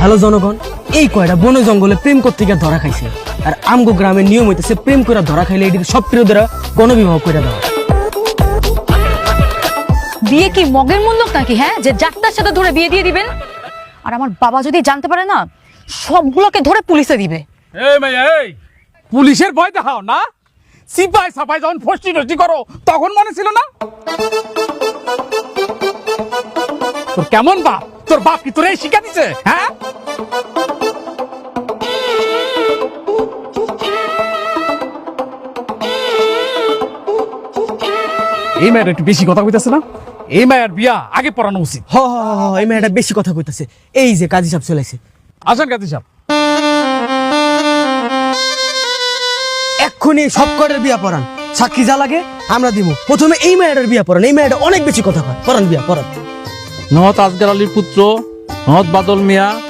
Hello জনগণ এই কয়টা বন জঙ্গলে প্রেম করতে গিয়ে ধরা খাইছে। আর আমগো গ্রামের নিয়ম হইতেছে প্রেম করে ধরা খাইলে এটির সব প্রিয়দেরা গণবিবাহ করে দেওয়া। বিয়ে কি মগের মূল্য নাকি হ্যাঁ? যে যাত্রার সাথে ধরে বিয়ে দিয়ে দিবেন? আর আমার বাবা যদি জানতে পারে না সবগুলোকে ধরে পুলিশে দিবে। এই মেয়ে এই! পুলিশের ভয় দেখাও না। সিপাই সাপাই যখন ফষ্টি নষ্টি করো তখন মনে ছিল না? তোর কেমন বাপ? তোর বাপ কি তোর এই শিক্ষা দিছে হ্যাঁ? এই মেয়ের একটু বেশি কথা কইতেছে না? এই মেয়ের বিয়া আগে পড়ানো উচিত। হ হ হ, হ, এই মেয়েটা বেশি কথা কইতাছে। এই যে কাজী সাহেব চলেছে আসেন কাজী সাহেব। এক্ষুনি সব কয়টার বিয়া পড়ান? সাক্ষী যা লাগে আমরা দিব। প্রথমে এই মেয়েটার বিয়া পড়ান। এই মেয়েটা অনেক বেশি কথা কয়। পড়ান বিয়া পড়ান। নহত আজগার আলীর পুত্র নহত বাদল মিয়া